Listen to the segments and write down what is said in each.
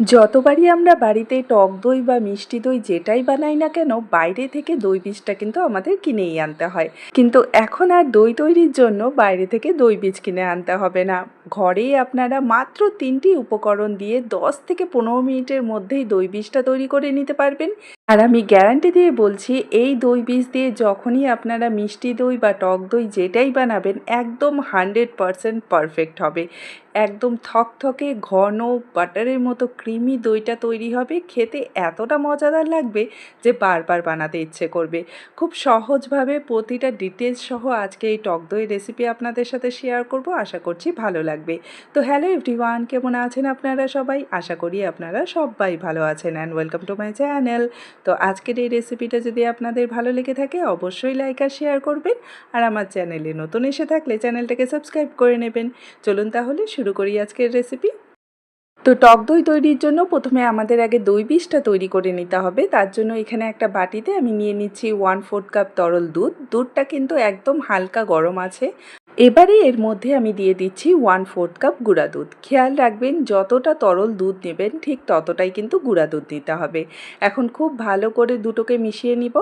যতবারই আমরা বাড়িতে টক দই বা মিষ্টি দই যেটাই বানাই না কেন, বাইরে থেকে দই বীজটা কিন্তু আমাদের কিনেই আনতে হয়। কিন্তু এখন আর দই তৈরির জন্য বাইরে থেকে দই বীজ কিনে আনতে হবে না। ঘরে আপনারা মাত্র তিনটি উপকরণ দিয়ে দশ থেকে পনেরো মিনিটের মধ্যেই দই বীজটা তৈরি করে নিতে পারবেন। আর আমি গ্যারান্টি দিয়ে বলছি, এই দই বীজ দিয়ে যখনই আপনারা মিষ্টি দই বা টক দই যেটাই বানাবেন, একদম হান্ড্রেড পারসেন্ট পারফেক্ট হবে। একদম থকথকে ঘন বাটারের মতো ক্রিমি দইটা তৈরি হবে, খেতে এতটা মজাদার লাগবে যে বারবার বানাতে ইচ্ছে করবে। খুব সহজভাবে প্রতিটা ডিটেলস সহ আজকে এই টক দই রেসিপি আপনাদের সাথে শেয়ার করব, আশা করছি ভালো লাগবে। তো হ্যালো এভরিওয়ান কেমন আছেন আপনারা সবাই? আশা করি আপনারা সবাই ভালো আছেন and welcome to my channel তো আজকের এই রেসিপিটা যদি আপনাদের ভালো লেগে থাকে, অবশ্যই লাইক আর শেয়ার করবেন। আর আমার চ্যানেলে নতুন এসে থাকলে চ্যানেলটাকে সাবস্ক্রাইব করে নেবেন। চলুন তাহলে শুরু করি আজকের রেসিপি তো টক দই তৈরির জন্য প্রথমে আমাদের আগে দই বীজটা তৈরি করে নিতে হবে। তার জন্য এখানে একটা বাটিতে আমি নিয়ে নিচ্ছি ওয়ান ফোর্থ কাপ তরল দুধ। দুধটা কিন্তু একদম হালকা গরম আছে। এবারে এর মধ্যে আমি দিয়ে দিচ্ছি ওয়ান ফোর্থ কাপ গুঁড়া দুধ। খেয়াল রাখবেন, যতটা তরল দুধ নেবেন, ঠিক ততটাই কিন্তু গুঁড়া দুধ দিতে হবে। এখন খুব ভালো করে দুটোকে মিশিয়ে নিব।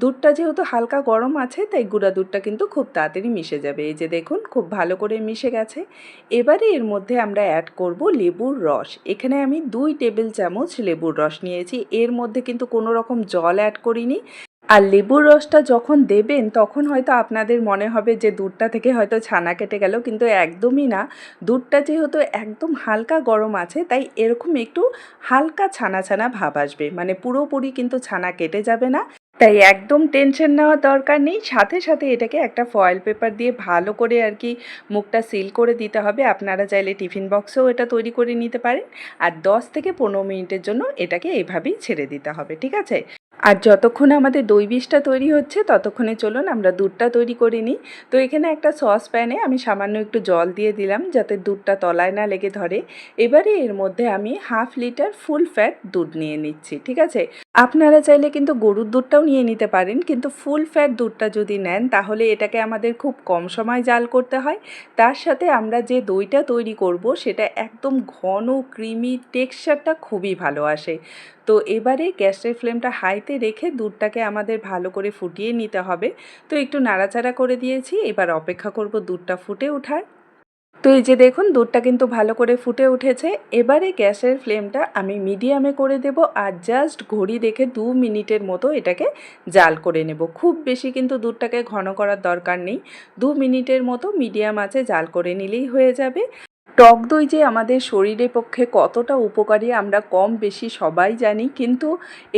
দুধটা যেহেতু হালকা গরম আছে, তাই গুঁড়া দুধটা কিন্তু খুব তাড়াতাড়ি মিশে যাবে। এই যে দেখুন, খুব ভালো করে মিশে গেছে। এবারে এর মধ্যে আমরা অ্যাড করব লেবুর রস। এখানে আমি দুই টেবিল চামচ লেবুর রস নিয়েছি। এর মধ্যে কিন্তু কোনো রকম জল অ্যাড করিনি। আর লেবুর রসটা যখন দেবেন, তখন হয়তো আপনাদের মনে হবে যে দুধটা থেকে হয়তো ছানা কেটে গেল, কিন্তু একদমই না। দুধটা যেহেতু একদম হালকা গরম আছে, তাই এরকম একটু হালকা ছানা ছানা ভাব আসবে। মানে পুরোপুরি কিন্তু ছানা কেটে যাবে না। তাই একদম টেনশন নেওয়ার দরকার নেই। সাথে সাথে এটাকে একটা ফয়েল পেপার দিয়ে ভালো করে আর কি মুখটা সিল করে দিতে হবে। আপনারা চাইলে টিফিন বক্সেও এটা তৈরি করে নিতে পারেন। আর দশ থেকে পনেরো মিনিটের জন্য এটাকে এইভাবেই ছেড়ে দিতে হবে, ঠিক আছে? আর যতক্ষণ আমাদের দই বিষটা তৈরি হচ্ছে, ততক্ষণে চলুন আমরা দুধটা তৈরি করে নিই। তো এখানে একটা সস প্যানে আমি সামান্য একটু জল দিয়ে দিলাম যাতে দুধটা তলায় না লেগে ধরে। এবারে এর মধ্যে আমি হাফ লিটার ফুল ফ্যাট দুধ নিয়ে নিচ্ছি, ঠিক আছে? আপনারা চাইলে কিন্তু গরুর দুধটাও নিয়ে নিতে পারেন, কিন্তু ফুল ফ্যাট দুধটা যদি নেন, তাহলে এটাকে আমাদের খুব কম সময় জাল করতে হয়। তার সাথে আমরা যে দইটা তৈরি করব, সেটা একদম ঘন, ক্রিমি টেক্সচারটা খুবই ভালো আসে। তো এবারে গ্যাসের ফ্লেমটা হাইতে রেখে দুধটাকে আমাদের ভালো করে ফুটিয়ে নিতে হবে। তো একটু নাড়াচাড়া করে দিয়েছি, এবার অপেক্ষা করব দুধটা ফুটে ওঠার। তো এই যে দেখুন, দুধটা কিন্তু ভালো করে ফুটে উঠেছে। এবারে গ্যাসের ফ্লেমটা আমি মিডিয়ামে করে দেব আর জাস্ট ঘড়ি দেখে দু মিনিটের মতো এটাকে জাল করে নেব। খুব বেশি কিন্তু দুধটাকে ঘন করার দরকার নেই। দু মিনিটের মতো মিডিয়াম আছে, জাল করে নিলেই হয়ে যাবে। টক দই যে আমাদের শরীরের পক্ষে কতটা উপকারী আমরা কম বেশি সবাই জানি, কিন্তু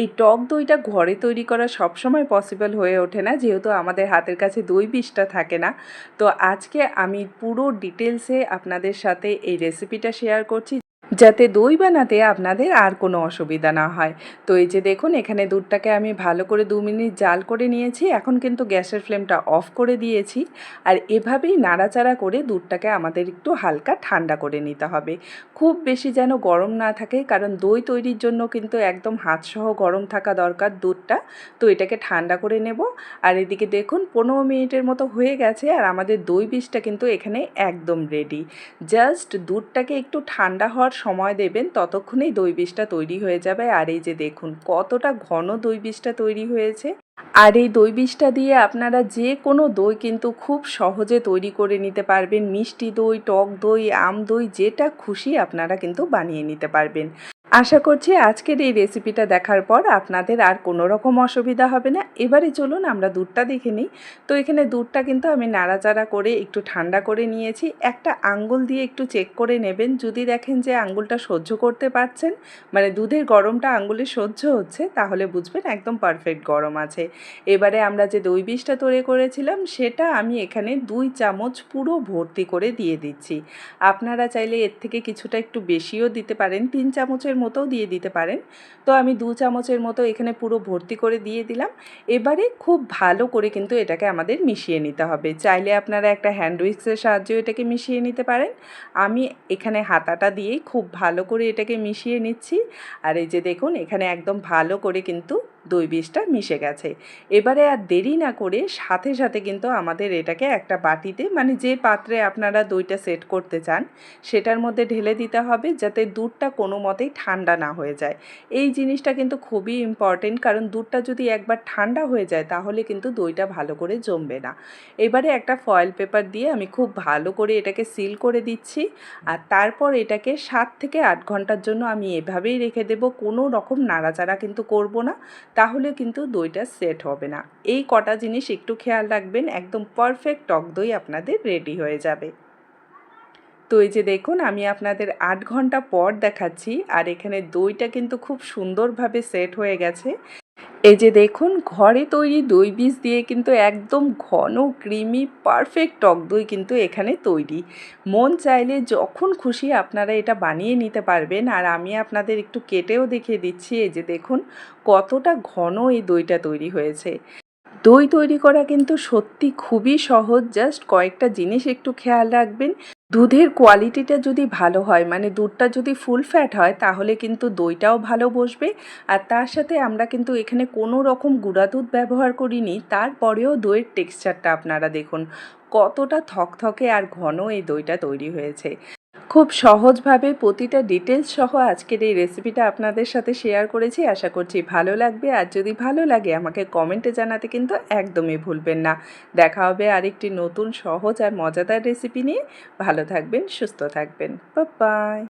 এই টক দইটা ঘরে তৈরি করা সবসময় পসিবল হয়ে ওঠে না, যেহেতু আমাদের হাতের কাছে দই বিষটা থাকে না। তো আজকে আমি পুরো ডিটেলসে আপনাদের সাথে এই রেসিপিটা শেয়ার করছি। যাতে দই বানাতে আপনাদের আর কোনো অসুবিধা না হয়। তো এই যে দেখুন, এখানে দুধটাকে আমি ভালো করে দু মিনিট জাল করে নিয়েছি। এখন কিন্তু গ্যাসের ফ্লেমটা অফ করে দিয়েছি। আর এভাবেই নাড়াচাড়া করে দুধটাকে আমাদের একটু হালকা ঠান্ডা করে নিতে হবে। খুব বেশি যেন গরম না থাকে, কারণ দই তৈরির জন্য কিন্তু একদম হাতসহ গরম থাকা দরকার দুধটা। তো এটাকে ঠান্ডা করে নেব। আর এদিকে দেখুন, পনেরো মিনিটের মতো হয়ে গেছে আর আমাদের দই বীজটা কিন্তু এখানে একদম রেডি জাস্ট দুধটাকে একটু ঠান্ডা হওয়ার সময় দেবেন, ততক্ষণেই দই বীজটা তৈরি হয়ে যাবে। আর এই যে দেখুন, কতটা ঘন দই বীজটা তৈরি হয়েছে। আর এই দই বীজটা দিয়ে আপনারা যে কোনো দই কিন্তু খুব সহজে তৈরি করে নিতে পারবেন। মিষ্টি দই, টক দই, আম দই, যেটা খুশি আপনারা কিন্তু বানিয়ে নিতে পারবেন। আশা করছি আজকের এই রেসিপিটা দেখার পর আপনাদের আর কোনো রকম অসুবিধা হবে না। এবারে চলুন আমরা দুধটা দেখে নিই। তো এখানে দুধটা কিন্তু আমি নাড়াচাড়া করে একটু ঠান্ডা করে নিয়েছি। একটা আঙ্গুল দিয়ে একটু চেক করে নেবেন। যদি দেখেন যে আঙ্গুলটা সহ্য করতে পারছেন মানে দুধের গরমটা আঙ্গুলে সহ্য হচ্ছে, তাহলে বুঝবেন একদম পারফেক্ট গরম আছে। এবারে আমরা যে দই বীজটা তৈরি করেছিলাম, সেটা আমি এখানে দুই চামচ পুরো ভর্তি করে দিয়ে দিচ্ছি। আপনারা চাইলে এর থেকে কিছুটা একটু বেশিও দিতে পারেন। তিন চামচের মতোও দিয়ে দিতে পারেন। তো আমি দু চামচের মতো এখানে পুরো ভর্তি করে দিয়ে দিলাম। এবারে খুব ভালো করে কিন্তু এটাকে আমাদের মিশিয়ে নিতে হবে। চাইলে আপনারা একটা হ্যান্ড উইক্সের সাহায্যে এটাকে মিশিয়ে নিতে পারেন। আমি এখানে হাতাটা দিয়েই খুব ভালো করে এটাকে মিশিয়ে নিচ্ছি। আর এই যে দেখুন, এখানে একদম ভালো করে কিন্তু দই বীজটা মিশে গেছে। এবারে আর দেরি না করে সাথে সাথে কিন্তু আমাদের এটাকে একটা বাটিতে মানে যে পাত্রে আপনারা দইটা সেট করতে চান, সেটার মধ্যে ঢেলে দিতে হবে যাতে দুধটা কোনো মতেই ঠান্ডা না হয়ে যায়। এই জিনিসটা কিন্তু খুবই ইম্পর্টেন্ট কারণ দুধটা যদি একবার ঠান্ডা হয়ে যায়, তাহলে কিন্তু দইটা ভালো করে জমবে না। এবারে একটা ফয়েল পেপার দিয়ে আমি খুব ভালো করে এটাকে সিল করে দিচ্ছি। আর তারপর এটাকে সাত থেকে আট ঘণ্টার জন্য আমি এভাবেই রেখে দেব। কোনো রকম নাড়াচাড়া কিন্তু করব না। তাহলে কিন্তু দইটা সেট হবে না। এই কটা জিনিস একটু খেয়াল রাখবেন, একদম পারফেক্ট টক দই আপনাদের রেডি হয়ে যাবে। তো এই যে দেখুন, আমি আপনাদের আট ঘণ্টা পর দেখাচ্ছি, আর এখানে দইটা কিন্তু খুব সুন্দরভাবে সেট হয়ে গেছে। এই যে দেখুন, ঘরে তৈরি দই বীজ দিয়ে কিন্তু একদম ঘন, ক্রিমি, পারফেক্ট টক দই কিন্তু এখানে তৈরি। মন চাইলে যখন খুশি আপনারা এটা বানিয়ে নিতে পারবেন। আর আমি আপনাদের একটু কেটেও দেখিয়ে দিচ্ছি, এই যে দেখুন, কতটা ঘন এই দইটা তৈরি হয়েছে। দই তৈরি করা কিন্তু সত্যি খুবই সহজ। জাস্ট কয়েকটা জিনিস একটু খেয়াল রাখবেন। দুধের কোয়ালিটিটা যদি ভালো হয় মানে দুধটা যদি ফুল ফ্যাট হয়, তাহলে কিন্তু দইটাও ভালো বসবে। আর তার সাথে আমরা কিন্তু এখানে কোনো রকম গুঁড়া দুধ ব্যবহার করিনি, তারপরেও দইয়ের টেক্সচারটা আপনারা দেখুন। কতটা থকথকে আর ঘন এই দইটা তৈরি হয়েছে। খুব সহজভাবে প্রতিটা ডিটেলস সহ আজকের এই রেসিপিটা আপনাদের সাথে শেয়ার করেছি। আশা করছি ভালো লাগবে। আর যদি ভালো লাগে, আমাকে কমেন্টে জানাতে কিন্তু একদমই ভুলবেন না। দেখা হবে আরেকটি নতুন সহজ আর মজাদার রেসিপি নিয়ে। ভালো থাকবেন, সুস্থ থাকবেন। বাই